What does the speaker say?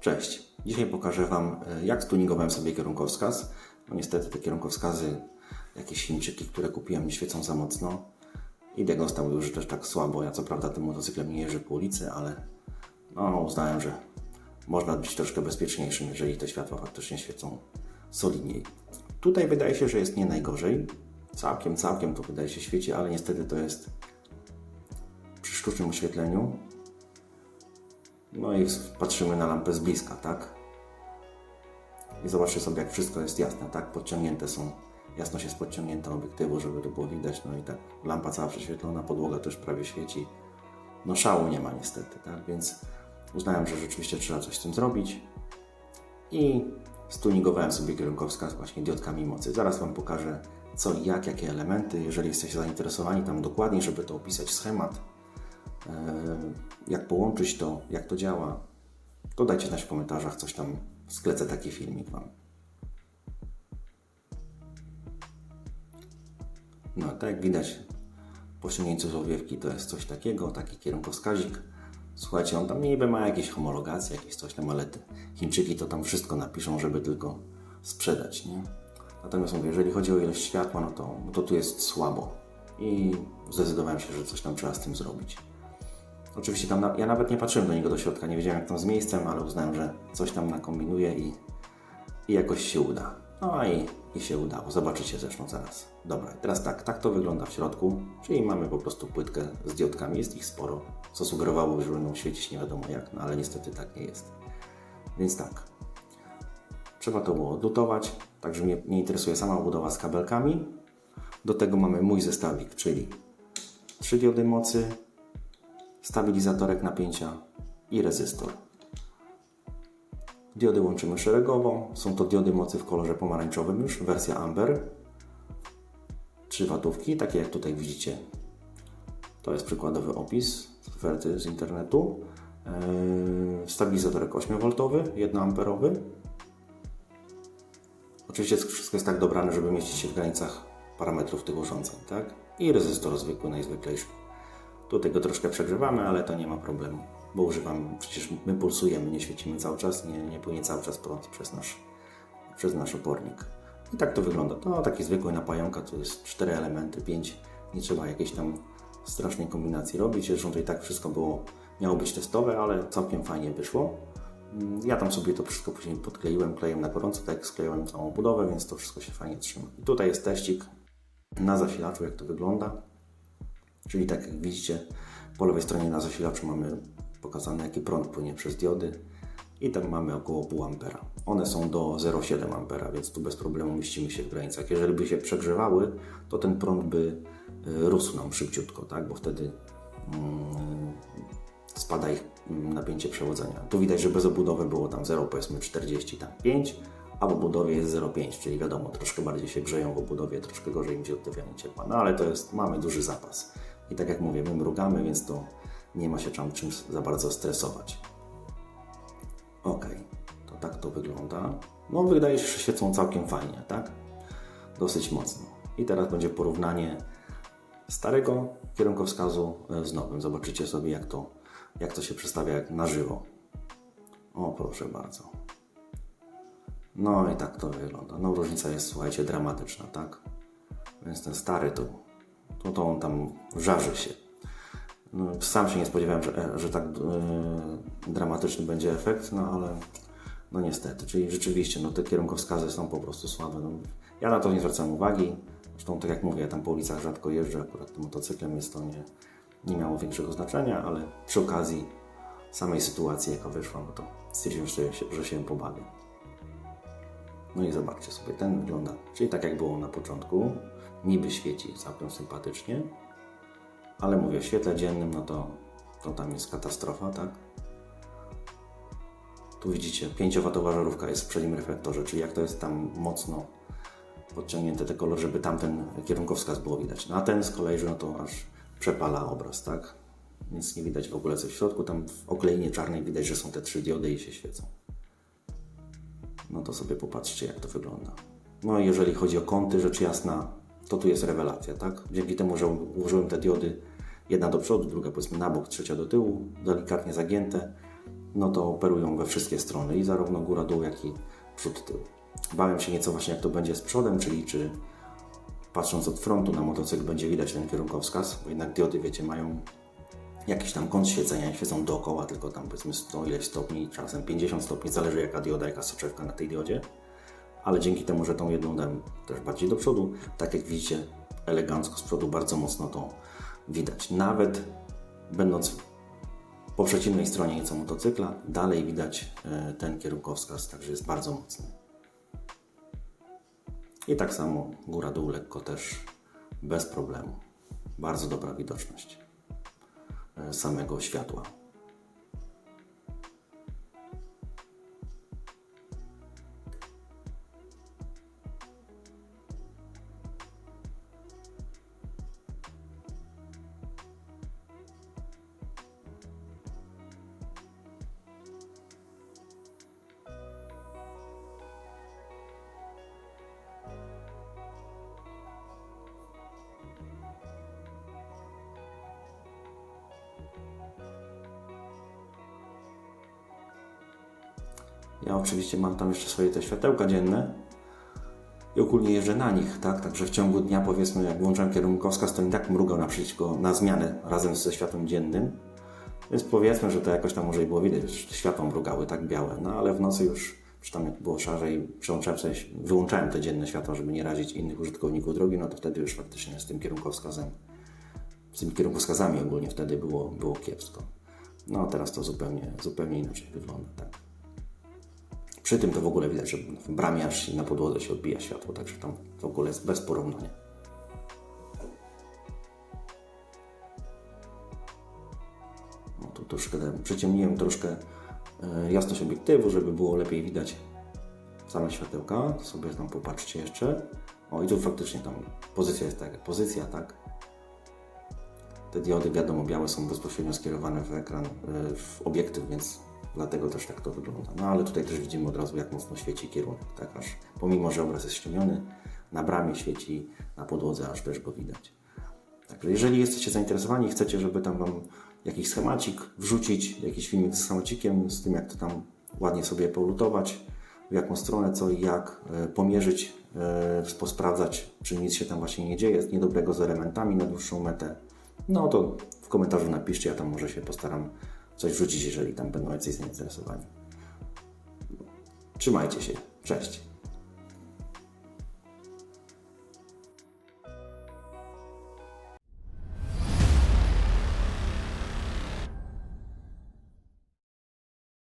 Cześć. Dzisiaj pokażę Wam, e, jak stuningowałem sobie kierunkowskaz. No niestety te kierunkowskazy, jakieś Chińczyki, które kupiłem, nie świecą za mocno. I biegną stały już też tak słabo. Ja co prawda tym motocyklem nie jeżdżę po ulicy, ale no, uznałem, że można być troszkę bezpieczniejszym, jeżeli te światła faktycznie świecą solidniej. Tutaj wydaje się, że jest nie najgorzej. Całkiem, całkiem to wydaje się świeci, ale niestety to jest przy sztucznym oświetleniu. No i patrzymy na lampę z bliska, tak? I zobaczcie sobie, jak wszystko jest jasne, tak? Podciągnięte są, jasność jest podciągnięta obiektywu, żeby to było widać. No i tak, lampa cała prześwietlona, podłoga też prawie świeci. No szału nie ma niestety, tak? Więc uznałem, że rzeczywiście trzeba coś z tym zrobić. I stuningowałem sobie kierunkowskaz właśnie diodkami mocy. Zaraz Wam pokażę co i jak, jakie elementy. Jeżeli jesteście zainteresowani tam dokładniej, żeby to opisać schemat, jak połączyć to, jak to działa, to dajcie znać w komentarzach, coś tam sklecę taki filmik Wam. No, tak jak widać, po z owiewki to jest coś takiego, taki kierunkowskazik. Słuchajcie, on tam niby ma jakieś homologacje, jakieś coś tam, ale Chińczyki to tam wszystko napiszą, żeby tylko sprzedać, nie? Natomiast mówię, jeżeli chodzi o ilość światła, no to, to tu jest słabo. I zdecydowałem się, że coś tam trzeba z tym zrobić. Oczywiście tam, na, ja nawet nie patrzyłem do niego do środka, nie wiedziałem jak tam z miejscem, ale uznałem, że coś tam nakombinuję i, i jakoś się uda. No i, i się udało. Zobaczycie zresztą zaraz. Dobra, teraz tak, tak to wygląda w środku, czyli mamy po prostu płytkę z diodkami, jest ich sporo, co sugerowało, że będą świecić nie wiadomo jak, no ale niestety tak nie jest. Więc tak, trzeba to było odlutować, także mnie, mnie interesuje sama budowa z kabelkami. Do tego mamy mój zestawik, czyli trzy diody mocy, stabilizatorek napięcia i rezystor. Diody łączymy szeregowo. Są to diody mocy w kolorze pomarańczowym już, wersja Amber. Trzy watówki, takie jak tutaj widzicie. To jest przykładowy opis z oferty z internetu. Yy, Stabilizatorek 8V, 1 amperowy. Oczywiście wszystko jest tak dobrane, żeby mieścić się w granicach parametrów tych urządzeń, tak? I rezystor zwykły, najzwyklejszy. Tutaj go troszkę przegrzewamy, ale to nie ma problemu, bo używam, przecież my pulsujemy, nie świecimy cały czas, nie, nie płynie cały czas prąd przez nasz, przez nasz opornik. I tak to wygląda. To taki zwykły napająka, to jest cztery elementy, pięć, nie trzeba jakiejś tam strasznej kombinacji robić. Zresztą tutaj tak wszystko było, miało być testowe, ale całkiem fajnie wyszło. Mm, Ja tam sobie to wszystko później podkleiłem klejem na gorąco, tak jak sklejałem całą budowę, więc to wszystko się fajnie trzyma. I tutaj jest teścik na zasilaczu, jak to wygląda. Czyli tak jak widzicie, po lewej stronie na zasilaczu mamy pokazane, jaki prąd płynie przez diody i tam mamy około pół ampera. One są do 0,7 ampera, więc tu bez problemu mieścimy się w granicach. Jeżeli by się przegrzewały, to ten prąd by y, rósł nam szybciutko, tak? bo wtedy mm, spada ich mm, napięcie przewodzenia. Tu widać, że bez obudowy było tam 0, powiedzmy 45, a w obudowie jest 0,5, czyli wiadomo, troszkę bardziej się grzeją w obudowie, troszkę gorzej im się oddawianie ciepła. No ale to jest, mamy duży zapas. I tak jak mówię, my mrugamy, więc to nie ma się czym, czym za bardzo stresować. Ok, to tak to wygląda. No wydaje się, że świecą całkiem fajnie, tak? Dosyć mocno. I teraz będzie porównanie starego kierunkowskazu e, z nowym. Zobaczycie sobie, jak to, jak to się przedstawia na żywo. O, proszę bardzo. No i tak to wygląda. No różnica jest, słuchajcie, dramatyczna, tak? Więc ten stary to, to, to on tam żarzy się. No, sam się nie spodziewałem, że, że tak e, dramatyczny będzie efekt, no ale no niestety. Czyli rzeczywiście, no te kierunkowskazy są po prostu słabe. No, ja na to nie zwracam uwagi. Zresztą, tak jak mówię, ja tam po ulicach rzadko jeżdżę, akurat tym motocyklem jest to nie, nie miało większego znaczenia, ale przy okazji samej sytuacji, jaka wyszła, no to stwierdziłem, że się, że się pobawię. No i zobaczcie sobie, ten wygląda, czyli tak jak było na początku, niby świeci całkiem sympatycznie, ale mówię, w świetle dziennym, no to, to tam jest katastrofa, tak? Tu widzicie, 5W żarówka jest w przednim reflektorze, czyli jak to jest tam mocno podciągnięte te kolor, żeby tamten kierunkowskaz było widać. No a ten z kolei, że no to aż przepala obraz, tak? Więc nie widać w ogóle co w środku. Tam w okleinie czarnej widać, że są te trzy diody i się świecą. No to sobie popatrzcie, jak to wygląda. No i jeżeli chodzi o kąty, rzecz jasna, to tu jest rewelacja, tak? Dzięki temu, że ułożyłem te diody, jedna do przodu, druga powiedzmy na bok, trzecia do tyłu, delikatnie zagięte, no to operują we wszystkie strony i zarówno góra, dół, jak i przód, tył. Bałem się nieco właśnie jak to będzie z przodem, czyli czy patrząc od frontu na motocykl będzie widać ten kierunkowskaz, bo jednak diody, wiecie, mają jakiś tam kąt świecenia, nie świecą dookoła, tylko tam powiedzmy 100 ileś stopni, czasem 50 stopni, zależy jaka dioda, jaka soczewka na tej diodzie. Ale dzięki temu, że tą jedną dam też bardziej do przodu, tak jak widzicie, elegancko z przodu bardzo mocno to widać. Nawet będąc po przeciwnej stronie nieco motocykla, dalej widać e, ten kierunkowskaz, także jest bardzo mocny. I tak samo góra-dół lekko też bez problemu. Bardzo dobra widoczność e, samego światła. Ja oczywiście mam tam jeszcze swoje te światełka dzienne i ogólnie jeżdżę na nich, tak? Także w ciągu dnia powiedzmy, jak włączam kierunkowskaz, to i tak mrugał naprzeciwko, na zmianę razem ze światłem dziennym. Więc powiedzmy, że to jakoś tam może i było widać, że światła mrugały tak białe, no ale w nocy już, czy tam jak było szarzej, przełączałem sobie, wyłączałem te dzienne światła, żeby nie razić innych użytkowników drogi, no to wtedy już faktycznie z tym kierunkowskazem, z tymi kierunkowskazami ogólnie wtedy było, było kiepsko. No teraz to zupełnie, zupełnie inaczej wygląda, tak. Przy tym to w ogóle widać, że w bramie aż na podłodze się odbija światło, także tam w ogóle jest bez porównania. No tu troszkę dałem- przyciemniłem troszkę e, jasność obiektywu, żeby było lepiej widać same światełka. Sobie tam popatrzcie jeszcze. O i tu faktycznie tam pozycja jest taka, pozycja, tak. Te diody, wiadomo, białe są bezpośrednio skierowane w ekran, e, w obiektyw, więc dlatego też tak to wygląda. No ale tutaj też widzimy od razu, jak mocno świeci kierunek, tak aż pomimo, że obraz jest ściemiony, na bramie świeci, na podłodze aż też go widać. Także jeżeli jesteście zainteresowani i chcecie, żeby tam Wam jakiś schemacik wrzucić, jakiś filmik z schemacikiem, z tym jak to tam ładnie sobie polutować, w jaką stronę, co i jak e, pomierzyć, e, posprawdzać, czy nic się tam właśnie nie dzieje, jest niedobrego z elementami na dłuższą metę, no to w komentarzu napiszcie, ja tam może się postaram coś wrzucić, jeżeli tam będą jacyś zainteresowani. Trzymajcie się. Cześć.